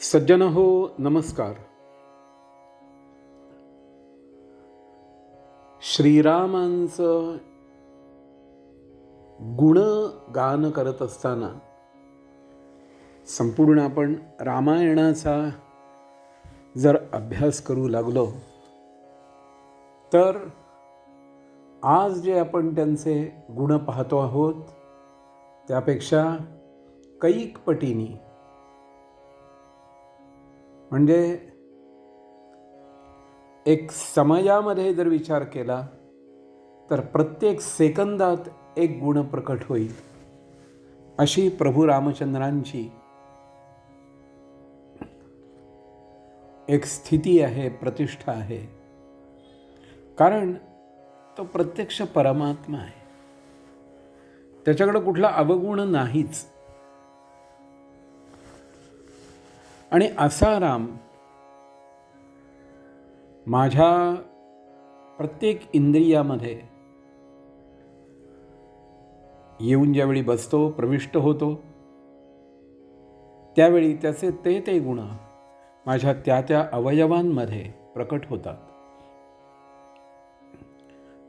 सज्जन हो नमस्कार. श्रीरामांचं गुणगान करत असताना संपूर्ण आपण रामायणाचा जर अभ्यास करू लागलो तर आज जे आपण त्यांचे गुण पाहतो आहोत त्यापेक्षा कैक पटीनी म्हणजे एक समयामध्ये जर विचार केला तर प्रत्येक सेकंदात एक गुण प्रकट होईल. अशी प्रभू रामचंद्रांची एक स्थिती आहे प्रतिष्ठा आहे. कारण तो प्रत्यक्ष परमात्मा आहे. त्याच्याकडं कुठला अवगुण नाहीच. आणि असा राम माझ्या प्रत्येक इंद्रियामध्ये येऊन ज्यावेळी बसतो प्रविष्ट होतो त्यावेळी त्याचे ते ते गुण माझ्या त्या त्या अवयवांमध्ये प्रकट होतात.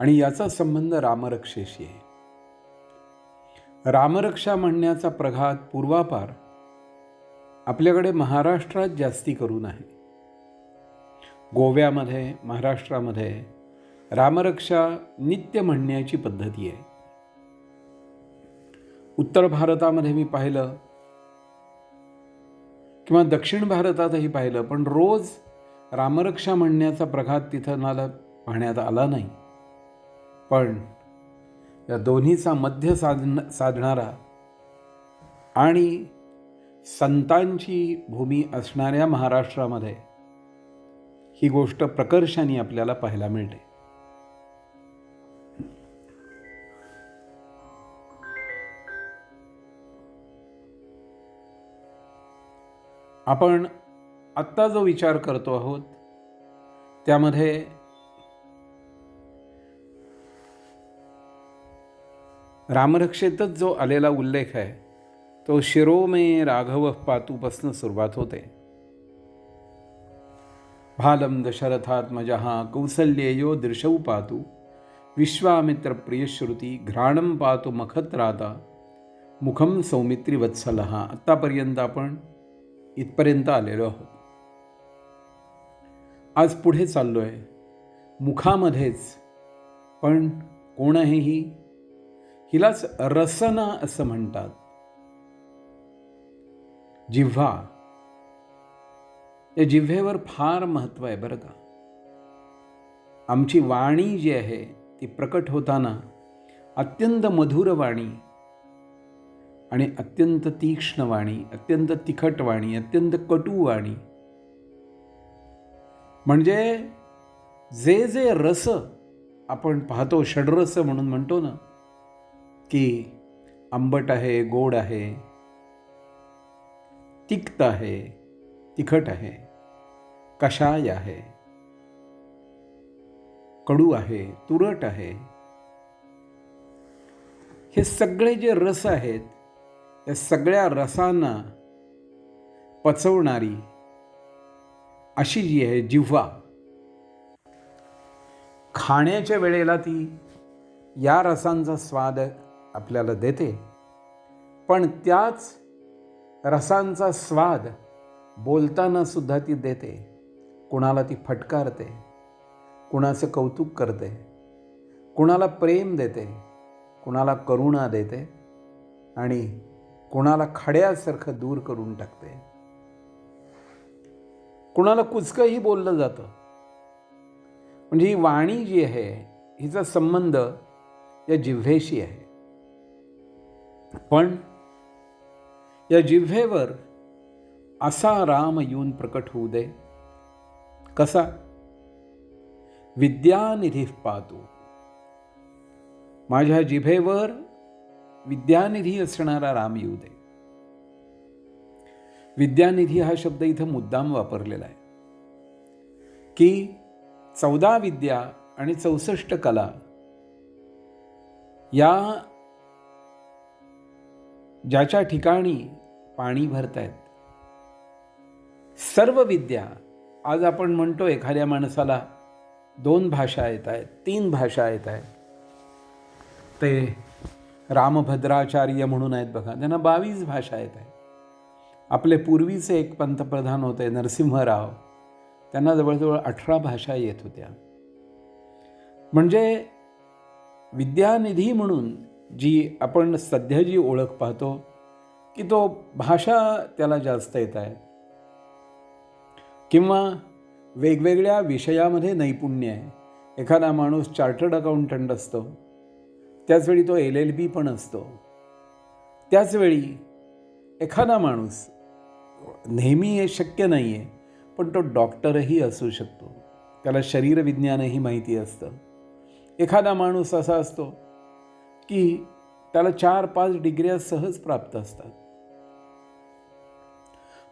आणि याचा संबंध रामरक्षेशी आहे. रामरक्षा म्हणण्याचा प्रघात पूर्वापार आपल्याकडे महाराष्ट्रात जास्ती करून आहे. गोव्यामध्ये महाराष्ट्रामध्ये रामरक्षा नित्य म्हणण्याची पद्धती आहे. उत्तर भारतामध्ये मी पाहिलं किंवा दक्षिण भारतातही पाहिलं पण रोज रामरक्षा म्हणण्याचा प्रघात तिथं मला पाहण्यात आला नाही. पण या दोन्हीचा मध्य साधन साधणारा आणि संतांची भूमी असणाऱ्या महाराष्ट्रामध्ये ही गोष्ट प्रकर्षाने आपल्याला पाहायला मिळते. आपण आत्ता जो विचार करतो आहोत त्यामध्ये रामरक्षेतच जो आलेला उल्लेख आहे तो शिरोमे राघव पातूपासून सुरुवात होते। भालम दशरथात्मजहा कौसल्येयो दृशौ पातू। विश्वामित्र प्रियश्रुती घ्राणम पातु मखत्राता मुखम सौमित्री वत्सलहा। आत्तापर्यंत आपण इथपर्यंत आलेलो आहोत। आज पुढे चाललो आहे मुखामध्येच पण कोण आहे ही हिलाच रसना असं म्हणतात। जिव्हा. या जिव्हेवर फार महत्त्व आहे बरं का. आमची वाणी जी आहे ती प्रकट होताना अत्यंत मधुर वाणी आणि अत्यंत तीक्ष्ण वाणी अत्यंत तिखट वाणी अत्यंत कटू वाणी. म्हणजे जे जे रस आपण पाहतो षडरस म्हणून म्हणतो ना की आंबट आहे गोड आहे तिक्त आहे तिखट आहे कषाय आहे कडू आहे तुरट आहे. हे सगळे जे रस आहेत या सगळ्या रसांना पचवणारी अशी जी आहे जिव्हा. खाण्याच्या वेळेला ती या रसांचा स्वाद आपल्याला देते पण त्याच रसांचा स्वाद बोलताना सुद्धा ती देते. कुणाला ती फटकारते. कुणाचं कौतुक करते. कुणाला प्रेम देते. कुणाला करुणा देते. आणि कुणाला खड्यासारखं दूर करून टाकते. कुणाला कुचकंही बोललं जातं. म्हणजे ही वाणी जी आहे हिचा संबंध या जिव्हेशी आहे. पण या जिव्हेवर असा राम येऊन प्रकट होऊ दे. कसा? विद्यानिधी पाहतो माझ्या जिभेवर विद्यानिधी असणारा राम येऊ दे. विद्यानिधी हा शब्द इथं मुद्दाम वापरलेला आहे. की चौदा विद्या आणि चौसष्ट कला या ज्याच्या ठिकाणी पाणी भरतायत. सर्व विद्या आज आपण म्हणतो एखाद्या माणसाला दोन भाषा येत आहेत तीन भाषा येत आहेत ते रामभद्राचार्य म्हणून आहेत बघा त्यांना बावीस भाषा येत आहेत आपले पूर्वीचे एक पंतप्रधान होते नरसिंहराव. त्यांना जवळजवळ अठरा भाषा येत होत्या. म्हणजे विद्यानिधी म्हणून जी आपण सध्या जी ओळख पाहतो की तो भाषा त्याला जास्त येत आहे. किंवा वेगवेगळ्या विषयामध्ये नैपुण्य आहे. एखादा माणूस चार्टर्ड अकाउंटंट असतो. त्याचवेळी तो एल एल बी पण असतो. त्याचवेळी एखादा माणूस नेहमी हे शक्य नाही आहे पण तो डॉक्टरही असू शकतो. त्याला शरीरविज्ञानही माहिती असतं. एखादा माणूस असा असतो की त्याला चार पाच डिग्र्या सहज प्राप्त असतात.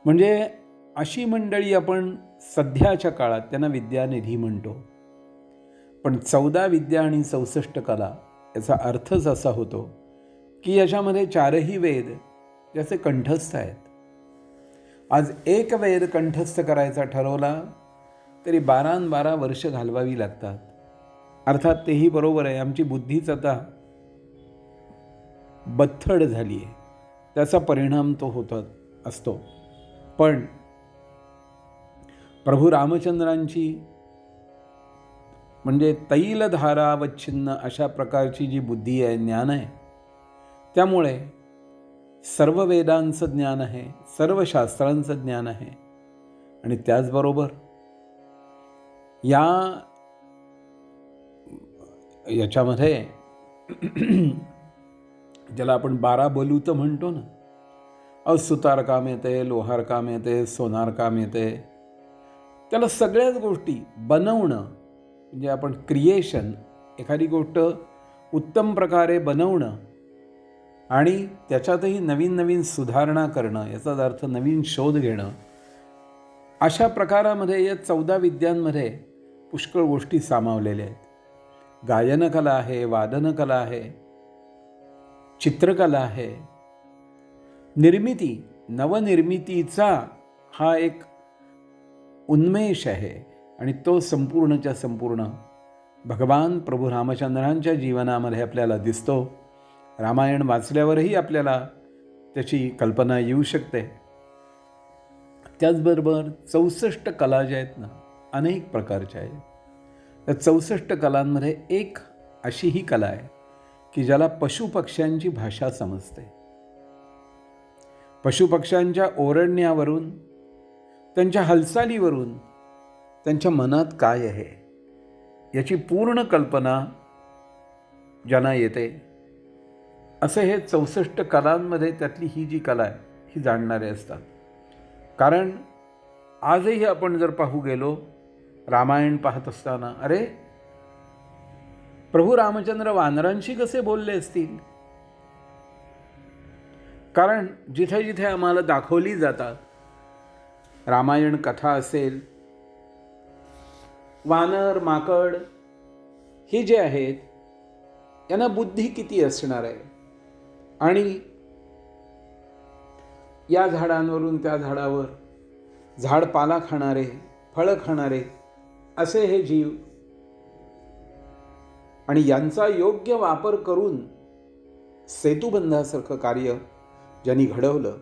म्हणजे अशी मंडळी आपण सध्याच्या काळात त्यांना विद्यानिधी म्हणतो. पण चौदा विद्या आणि चौसष्ट कला याचा अर्थच असा होतो की याच्यामध्ये चारही वेद ज्याचे कंठस्थ आहेत. आज एक वेद कंठस्थ करायचा ठरवला तरी बारा बारा वर्ष घालवावी लागतात. अर्थात तेही बरोबर आहे आमची बुद्धीच आता बथ्थड झाली आहे. त्याचा परिणाम तो होतो असतो. पण प्रभू रामचंद्रांची म्हणजे तैलधारावच्छिन्न अशा प्रकारची जी बुद्धी आहे ज्ञान आहे त्यामुळे सर्व वेदांचं ज्ञान आहे सर्व शास्त्रांचं ज्ञान आहे. आणि त्याचबरोबर या याच्यामध्ये ज्याला आपण बारा बलूत म्हणतो ना अ सुतार काम येते लोहार काम येते सोनार काम येते. त्याला सगळ्याच गोष्टी बनवणं म्हणजे आपण क्रिएशन एखादी गोष्ट उत्तम प्रकारे बनवणं आणि त्याच्यातही नवीन नवीन सुधारणा करणं याचाच अर्थ नवीन शोध घेणं अशा प्रकारामध्ये या चौदा विद्यांमध्ये पुष्कळ गोष्टी सामावलेल्या आहेत. गायनकला आहे वादनकला आहे चित्रकला आहे. निर्मिती नवनिर्मितीचा हा एक उन्मेष आहे आणि तो संपूर्णच्या संपूर्ण. भगवान प्रभू रामचंद्रांच्या जीवनामध्ये आपल्याला दिसतो. रामायण वाचल्यावरही आपल्याला त्याची कल्पना येऊ शकते. त्याचबरोबर चौसष्ट कला ज्या आहेत ना अनेक प्रकारच्या आहेत. त्या चौसष्ट कलांमध्ये एक अशी ही कला आहे. की ज्याला पशुपक्ष्यांची भाषा समजते. पशुपक्ष्यांच्या ओरडण्यावरून त्यांच्या हालचालीवरून त्यांच्या मनात काय आहे याची पूर्ण कल्पना ज्यांना येते असे हे चौसष्ट कलांमध्ये त्यातली ही जी कला आहे ही जाणणारे असतात. कारण आजही आपण जर पाहू गेलो रामायण पाहत असताना अरे प्रभू रामचंद्र वानरांशी कसे बोलले असतील? कारण जिथे जिथे आम्हाला दाखवली जातात रामायण कथा असेल वानर माकड हे जे आहेत यांना बुद्धी किती असणार आहे? आणि या झाडांवरून त्या झाडावर झाड पाला खाणारे फळं खाणारे असे हे जीव आणि यांचा योग्य वापर करून सेतुबंधासारखं कार्य ज्यांनी घडवलं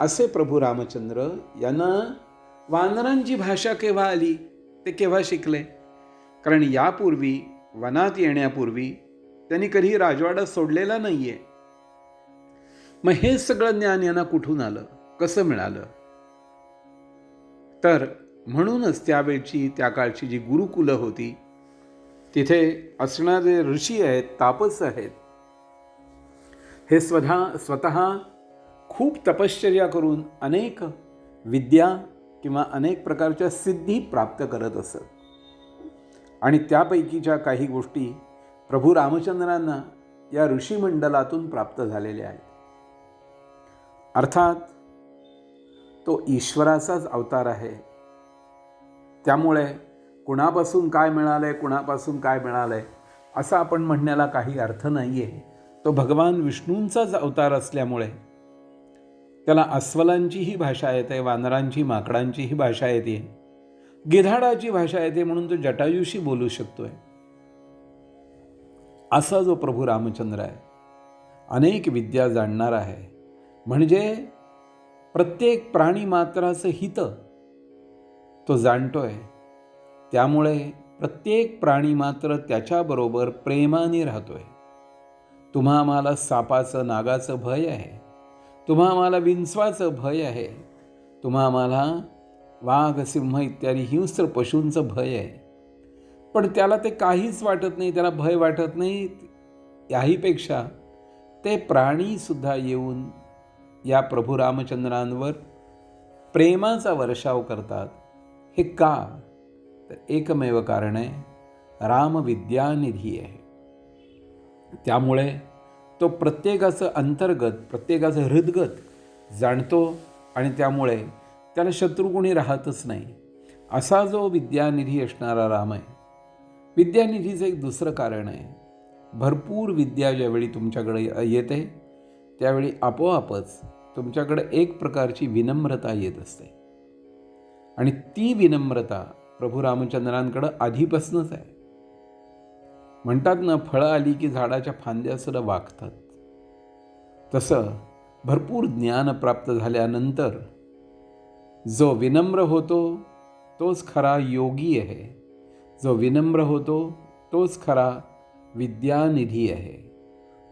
असे प्रभू रामचंद्र यांना वानरांची भाषा केव्हा आली? ते केव्हा शिकले? कारण यापूर्वी वनात येण्यापूर्वी त्यांनी कधी राजवाडा सोडलेला नाही आहे मग हे सगळं ज्ञान यांना कुठून आलं? कसं मिळालं? तर म्हणूनच त्यावेळची त्या काळची जी गुरुकुलं होती तिथे असणारे ऋषी आहेत तापस आहेत. हे स्वतः स्वतः खूप तपश्चर्या करून अनेक विद्या किंवा अनेक प्रकारच्या सिद्धी प्राप्त करत असत. आणि त्यापैकीच्या काही गोष्टी प्रभू रामचंद्रांना या ऋषीमंडलातून प्राप्त झालेल्या आहेत. अर्थात तो ईश्वराचाच अवतार आहे. त्यामुळे कुणापासून काय मिळालं आहे कुणापासून काय मिळालं आहे असं आपण म्हणण्याला काही अर्थ नाही आहे तो भगवान विष्णूंचाच अवतार असल्यामुळे. त्याला अस्वलांचीही भाषा येते वानरांची माकडांचीही भाषा येते. गिधाडाची भाषा येते म्हणून तो जटायूशी बोलू शकतोय. असा जो प्रभू रामचंद्र आहे अनेक विद्या जाणणारा आहे. म्हणजे प्रत्येक प्राणी मात्राचं हित तो जाणतोय. त्यामुळे प्रत्येक प्राणी मात्र त्याच्याबरोबर प्रेमाने राहतोय. तुम्हा आम्हाला सापाचं नागाचं भय आहे. तुम्हा आम्हाला विंचवाचं भय आहे. तुम्हा आम्हाला वाघ सिंह इत्यादी हिंस्र पशूंचं भय आहे. पण त्याला ते काहीच वाटत नाही त्याला भय वाटत नाही. याहीपेक्षा ते प्राणीसुद्धा येऊन या प्रभू रामचंद्रांवर प्रेमाचा वर्षाव करतात. हे का? तर एकमेव कारण आहे रामविद्यानिधी आहे. त्यामुळे तो प्रत्येकाचं अंतर्गत प्रत्येकाचं हृदगत जाणतो आणि त्यामुळे त्याला शत्रू कोणी राहतच नाही. असा जो विद्यानिधी असणारा राम आहे विद्यानिधीचं एक दुसरं कारण आहे. भरपूर विद्या ज्यावेळी तुमच्याकडे येते त्यावेळी आपोआपच तुमच्याकडे एक प्रकारची विनम्रता येत असते. आणि ती विनम्रता प्रभू रामचंद्रांकडं आधीपासूनच आहे. म्हणतात ना फळं आली की झाडाच्या फांद्या सुद्धा वागतात. तसं भरपूर ज्ञान प्राप्त झाल्यानंतर जो विनम्र होतो तोच खरा योगी आहे. जो विनम्र होतो तोच खरा विद्यानिधी आहे.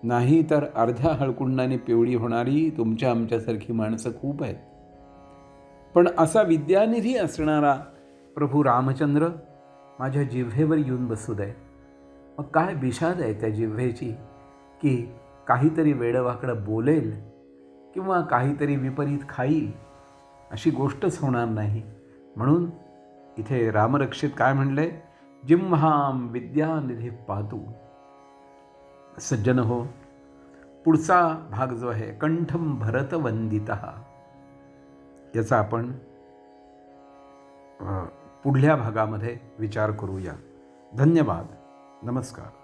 नाही तर अर्ध्या हळकुंडाने पिवळी होणारी तुमच्या आमच्यासारखी माणसं खूप आहेत. पण असा विद्यानिधी असणारा प्रभू रामचंद्र माझ्या जिव्हेवर येऊन बसू दे. मग काय विषाद आहे त्या जिव्हेची? की काहीतरी वेडवाकडं बोलेल किंवा काहीतरी विपरीत खाईल? अशी गोष्टच होणार नाही. म्हणून इथे रामरक्षित काय म्हणले? जिम्हाम विद्यानिधी पातू. सज्जन हो पुढचा भाग जो आहे कंठम भरतवंदित. याचा आपण पुढल्या भागामध्ये विचार करूया. धन्यवाद. नमस्कार.